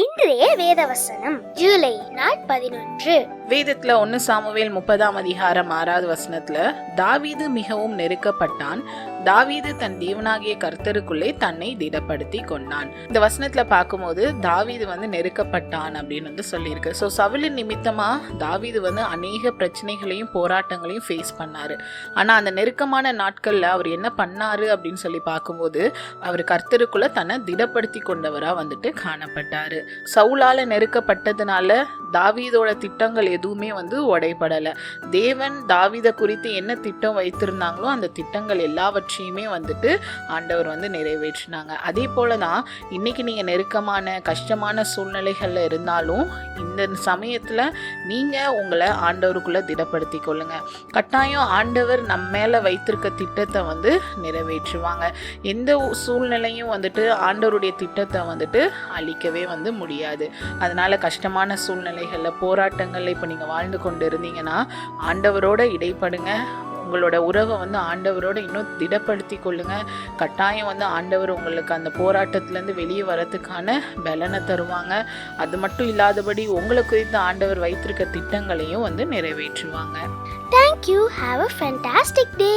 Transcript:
இன்றைய வேதவசனம் ஜூலை பதினொன்று. வேதத்துல ஒன்னு சாமுவேல் முப்பதாம் அதிகாரம் ஆறாவது வசனத்துல தாவீது மிகவும் நெருக்கப்பட்டான். தாவீது தன் தேவனாகிய கர்த்தருக்குள்ளே தன்னை திடப்படுத்தி கொண்டான். இந்த வசனத்துல பார்க்கும்போது தாவீது வந்து நெருக்கப்பட்டான் அப்படின்னு வந்து சொல்லியிருக்கு. ஸோ சவுலின் நிமித்தமா தாவீது வந்து அநேக பிரச்சனைகளையும் போராட்டங்களையும் ஃபேஸ் பண்ணாரு. ஆனா அந்த நெருக்கமான நாட்கள்ல அவர் என்ன பண்ணாரு அப்படின்னு சொல்லி பார்க்கும்போது அவர் கர்த்தருக்குள்ள தன்னை திடப்படுத்தி கொண்டவரா வந்துட்டு காணப்பட்டாரு. சவுலால நெருக்கப்பட்டதுனால தாவீதோட திட்டங்கள் எதுவுமே வந்து உடைபடலை. தேவன் தாவீத குறித்து என்ன திட்டம் வைத்திருந்தாங்களோ அந்த திட்டங்கள் எல்லாவற்றையுமே வந்துட்டு ஆண்டவர் வந்து நிறைவேற்றினாங்க. அதே போல தான் இன்னைக்கு நீங்கள் நெருக்கமான கஷ்டமான சூழ்நிலைகளில் இருந்தாலும் இந்த சமயத்தில் நீங்கள் உங்களை ஆண்டவருக்குள்ளே திடப்படுத்தி கொள்ளுங்க. கட்டாயம் ஆண்டவர் நம்ம மேலே வைத்திருக்க திட்டத்தை வந்து நிறைவேற்றுவாங்க. எந்த சூழ்நிலையும் வந்துட்டு ஆண்டவருடைய திட்டத்தை வந்துட்டு அழிக்கவே வந்து முடியாது. அதனால் கஷ்டமான சூழ்நிலை சூழ்நிலைகளில் போராட்டங்களில் இப்போ நீங்கள் வாழ்ந்து கொண்டு இருந்தீங்கன்னா ஆண்டவரோட இடைப்படுங்க. உங்களோட உறவை வந்து ஆண்டவரோட இன்னும் திடப்படுத்தி கொள்ளுங்க. கட்டாயம் வந்து ஆண்டவர் உங்களுக்கு அந்த போராட்டத்திலேருந்து வெளியே வரத்துக்கான பலனை தருவாங்க. அது மட்டும் இல்லாதபடி உங்களை குறித்து ஆண்டவர் வைத்திருக்க திட்டங்களையும் வந்து நிறைவேற்றுவாங்க. Thank you have a fantastic day